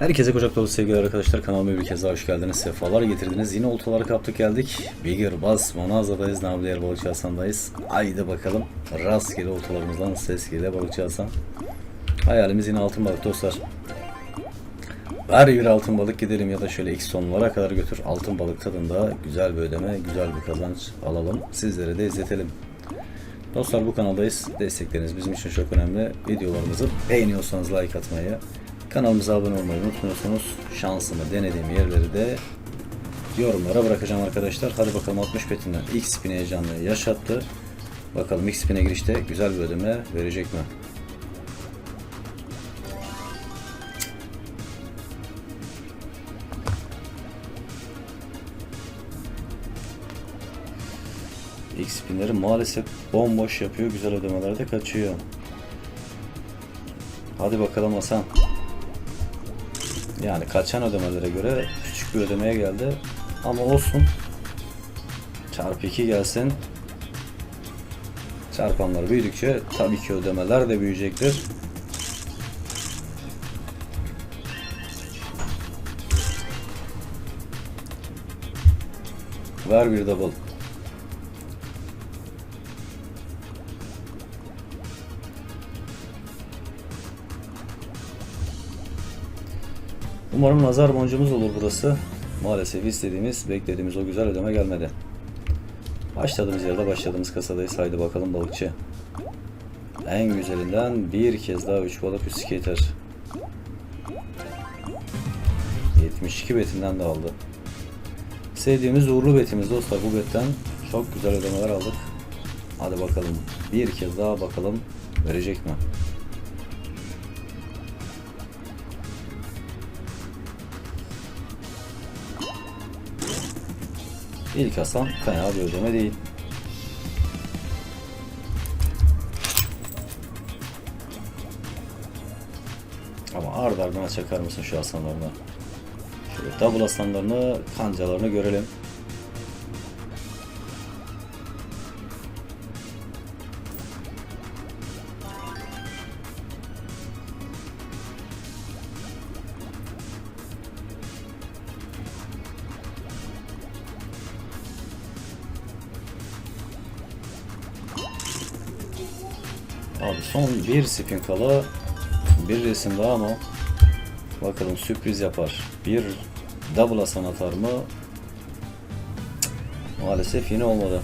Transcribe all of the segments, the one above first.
Herkese kucak dolu sevgili arkadaşlar kanalıma bir kez daha hoş geldiniz. Sefalar getirdiniz. Yine oltaları kaptık geldik. Bigger Bass Monaza'dayız. Navliyer Balıkçı Hasan'dayız. Haydi bakalım. Rastgele oltalarımızdan ses gele Balıkçı Hasan. Hayalimiz yine altın balık dostlar. Ver bir altın balık gidelim ya da şöyle x tonlara kadar götür. Altın balık tadında güzel bir ödeme, güzel bir kazanç alalım. Sizlere de izletelim. Dostlar bu kanaldayız. Destekleriniz bizim için çok önemli. Videolarımızı beğeniyorsanız like atmayı, kanalımıza abone olmayı unutmuyorsunuz. Şansımı denediğim yerleri de yorumlara bırakacağım arkadaşlar. Hadi bakalım 60 betinden ilk spin heyecanını yaşattı. Bakalım ilk spine girişte güzel bir ödeme verecek mi? İlk spinleri maalesef bomboş yapıyor. Güzel ödemelerde kaçıyor. Hadi bakalım Hasan. Yani kaçan ödemelere göre küçük bir ödemeye geldi. Ama olsun. Çarpı 2 gelsin. Çarpanlar büyüdükçe tabii ki ödemeler de büyüyecektir. Ver bir double. Umarım nazar boncuğumuz olur burası. Maalesef istediğimiz, beklediğimiz o güzel ödeme gelmedi. Başladığımız yerde başladığımız kasadayız. Haydi bakalım balıkçı. En güzelinden bir kez daha 3 balık üst skater. 72 betinden de aldı. Sevdiğimiz uğurlu betimiz dostlar. Bu betten çok güzel ödemeler aldık. Hadi bakalım. Bir kez daha bakalım verecek mi? İlk Hasan fena bir ödeme değil. Ama ardı ardına çakar mısın şu aslanlarını? Şöyle double aslanlarını, kancalarını görelim. Abi son bir spin kala bir resim daha ama bakalım sürpriz yapar. Bir double asan atar mı? Cık, Maalesef yine olmadı.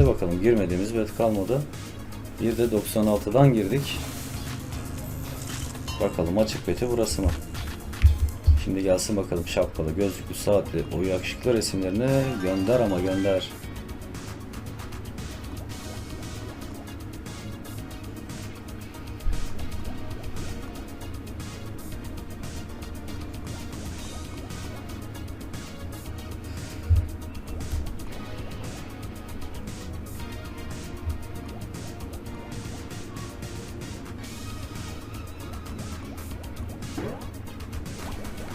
Hadi bakalım girmediğimiz bet kalmadı. Bir de 96'dan girdik. Bakalım açık beti burası mı? Şimdi gelsin bakalım şapkalı, gözlüklü, saatli, o yakışıklı resimlerini gönder ama gönder.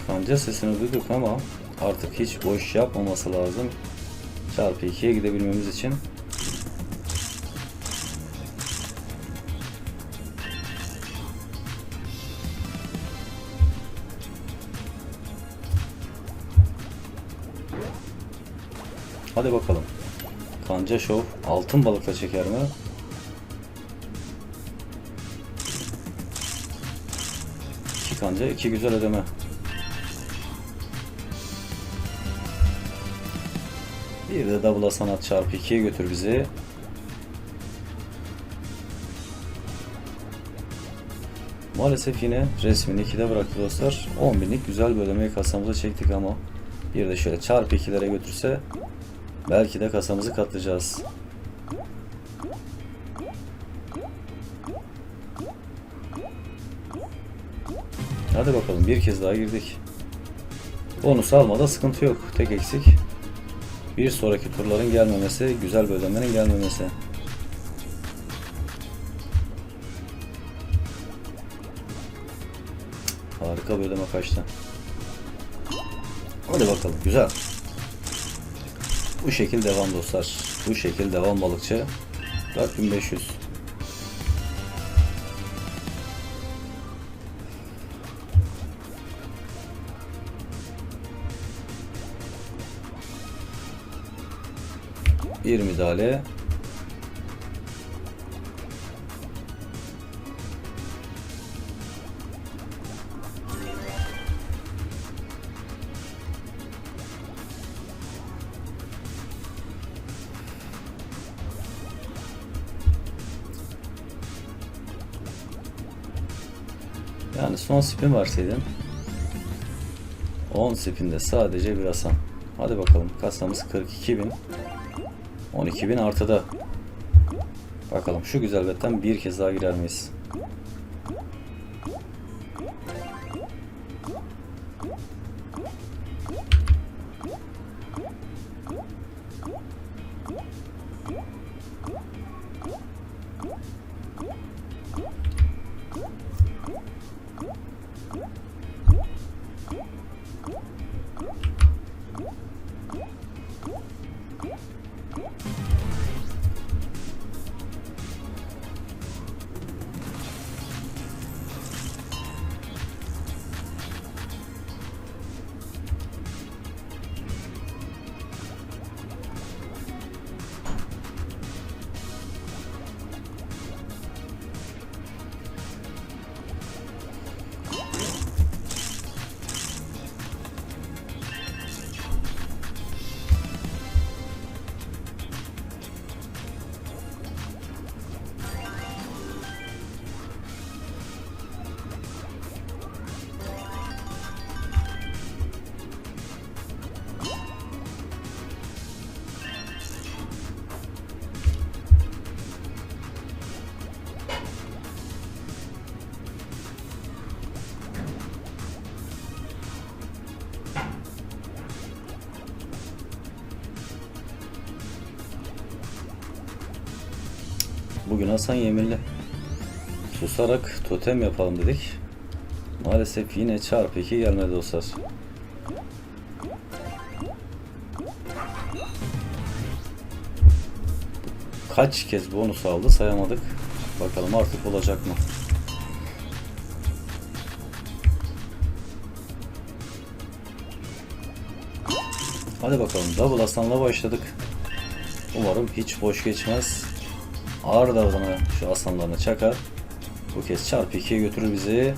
Kanca sesini duyduk ama artık hiç boş yapmaması lazım. Çarpı 2'ye gidebilmemiz için. Hadi bakalım. Kanca Show altın balıkla çeker mi? İki kanca, iki güzel ödeme. Bir de double sanat çarpı 2'ye götür bizi. Maalesef yine resmini 2'de bıraktı dostlar. 10 binlik güzel ödemeyi kasamıza çektik ama bir de şöyle çarpı 2'lere götürse belki de kasamızı katlayacağız. Hadi bakalım bir kez daha girdik. Bonus almada sıkıntı yok. Tek eksik. Bir sonraki turların gelmemesi, güzel ödemenin gelmemesi. Harika bir ödeme kaçtı. Hadi bakalım güzel. Bu şekil devam dostlar. Bu şekil devam balıkçı. 4500. Bir müdahale. Yani son spin verseydin 10 spinde sadece bir Hasan. Hadi bakalım kasamız 42.000 12.000 artıda. Bakalım şu güzel betten bir kez daha girer miyiz? Bugün Hasan Yemirli. Susarak totem yapalım dedik. Maalesef yine çarpı 2 gelmedi dostlar. Kaç kez bonus aldı sayamadık. Bakalım artık olacak mı? Hadi bakalım double aslanla başladık. Umarım hiç boş geçmez. Ağır ardına şu aslanlarını çakar. Bu kez çarpı 2'ye götürür bizi.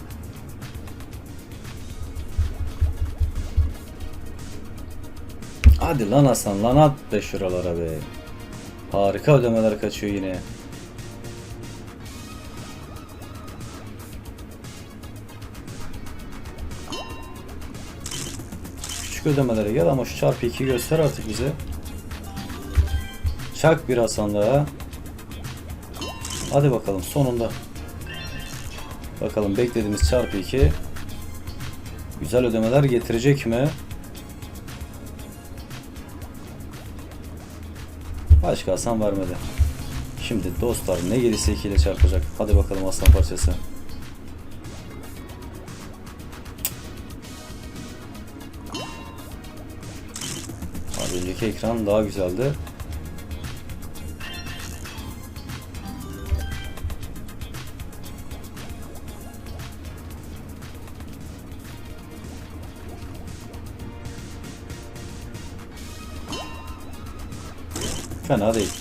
Hadi lan aslan lan at be şuralara be. Harika ödemeler kaçıyor yine. Küçük ödemelere gel ama şu çarpı 2'yi göster artık bize. Çak bir Hasan daha. Hadi bakalım sonunda. Bakalım beklediğimiz çarpı 2 güzel ödemeler getirecek mi? Başka Hasan vermedi. Şimdi dostlar ne gelirse 2 ile çarpacak. Hadi bakalım aslan parçası. Az önceki ekran daha güzeldi. Fena değil.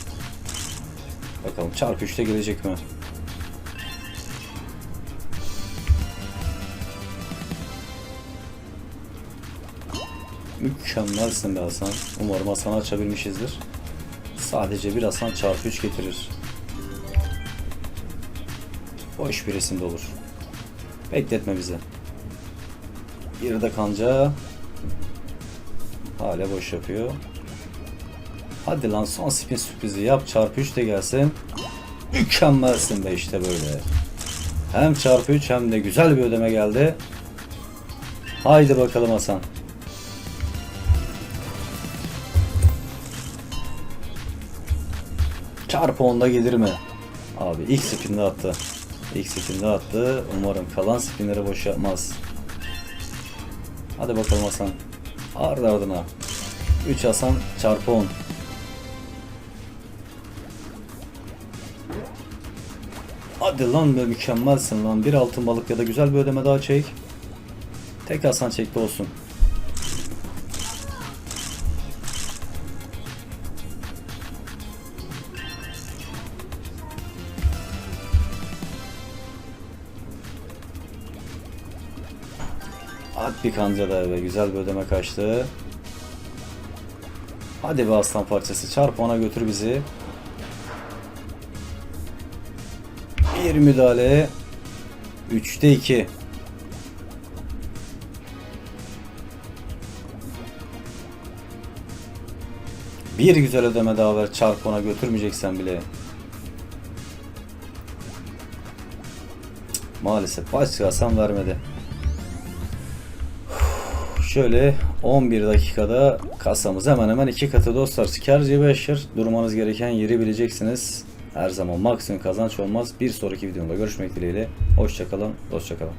Bakalım çarpı 3'te gelecek mi? Mükemmelsin be Hasan. Umarım Hasan'ı açabilmişizdir. Sadece bir Hasan çarpı 3 getirir. Boş bir resim de olur. Bekletme bizi. Bir de kanca. Hala boş yapıyor. Hadi lan son spin sürprizi yap çarpı 3 de gelsin. Mükemmelsin be işte böyle. Hem çarpı 3 hem de güzel bir ödeme geldi. Haydi bakalım Hasan. Çarpı onda gelir mi? Abi ilk spinde attı. İlk spinde attı. Umarım kalan spinleri boş yapmaz. Hadi bakalım Hasan. Ardı ardına. 3 Hasan çarpı 10. Hadi lan be mükemmelsin lan. Bir altın balık ya da güzel bir ödeme daha çek. Tek Hasan çekti olsun. At bir kanca da be. Güzel bir ödeme kaçtı. Hadi be aslan parçası. Çarp ona götür bizi. Bir müdahale. 3'te 2. Bir güzel ödeme daha ver. Çarp ona götürmeyeceksen bile. Maalesef başka Hasan vermedi. Şöyle 11 dakikada kasamız hemen hemen iki katı dostlar. Kar 5 Durmanız gereken yeri bileceksiniz. Her zaman maksimum kazanç olmaz. Bir sonraki videomda görüşmek dileğiyle. Hoşçakalın, hoşçakalın.